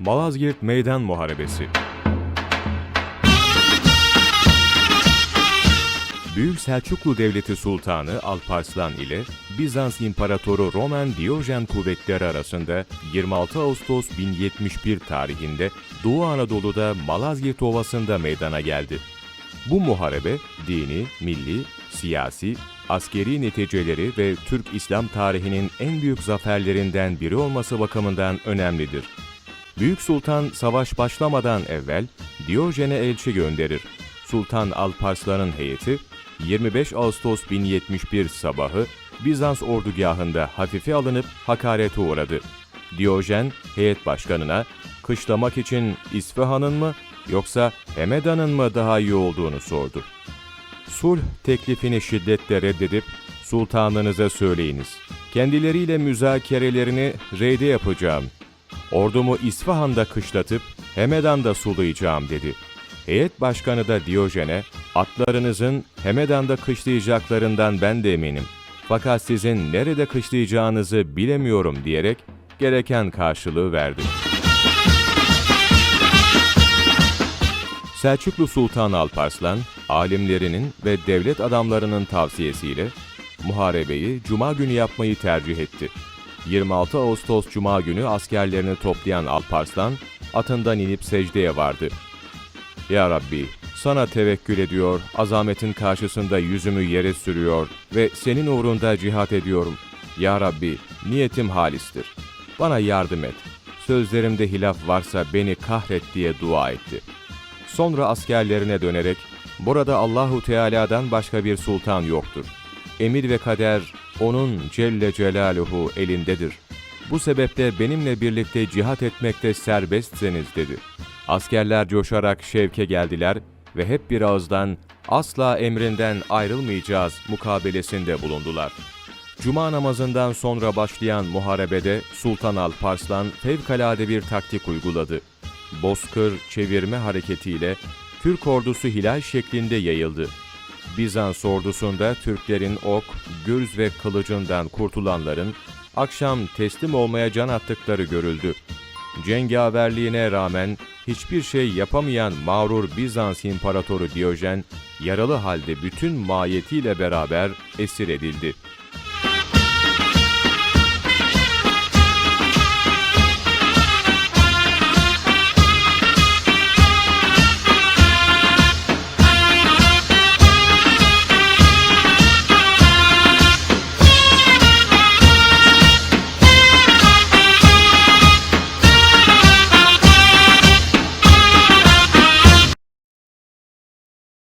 Malazgirt Meydan Muharebesi Büyük Selçuklu Devleti Sultanı Alparslan ile Bizans İmparatoru Roman Diyojen kuvvetleri arasında 26 Ağustos 1071 tarihinde Doğu Anadolu'da Malazgirt Ovası'nda meydana geldi. Bu muharebe dini, milli, siyasi, askeri neticeleri ve Türk İslam tarihinin en büyük zaferlerinden biri olması bakımından önemlidir. Büyük Sultan savaş başlamadan evvel Diyojen'e elçi gönderir. Sultan Alparslan'ın heyeti 25 Ağustos 1071 sabahı Bizans ordugahında hafife alınıp hakarete uğradı. Diyojen heyet başkanına kışlamak için İsfahan'ın mı yoksa Hemedan'ın mı daha iyi olduğunu sordu. Sulh teklifini şiddetle reddedip sultanınıza söyleyiniz. Kendileriyle müzakerelerini reyde yapacağım. Ordumu İsfahan'da kışlatıp Hemedan'da sulayacağım dedi. Heyet başkanı da Diyojen'e atlarınızın Hemedan'da kışlayacaklarından ben de eminim. Fakat sizin nerede kışlayacağınızı bilemiyorum diyerek gereken karşılığı verdi. Selçuklu Sultan Alparslan, alimlerinin ve devlet adamlarının tavsiyesiyle muharebeyi cuma günü yapmayı tercih etti. 26 Ağustos cuma günü askerlerini toplayan Alparslan atından inip secdeye vardı. Ya Rabbi, sana tevekkül ediyor, azametin karşısında yüzümü yere sürüyor ve senin uğrunda cihat ediyorum. Ya Rabbi, niyetim halistir. Bana yardım et. Sözlerimde hilaf varsa beni kahret diye dua etti. Sonra askerlerine dönerek, burada Allahu Teala'dan başka bir sultan yoktur. Emir ve kader onun Celle Celaluhu elindedir. Bu sebeple benimle birlikte cihat etmekte serbestseniz dedi. Askerler coşarak şevke geldiler ve hep bir ağızdan asla emrinden ayrılmayacağız mukabelesinde bulundular. Cuma namazından sonra başlayan muharebede Sultan Alparslan fevkalade bir taktik uyguladı. Bozkır çevirme hareketiyle Türk ordusu hilal şeklinde yayıldı. Bizans ordusunda Türklerin ok, gürz ve kılıcından kurtulanların akşam teslim olmaya can attıkları görüldü. Cengaverliğine rağmen hiçbir şey yapamayan mağrur Bizans İmparatoru Diyojen, yaralı halde bütün mahiyetiyle beraber esir edildi.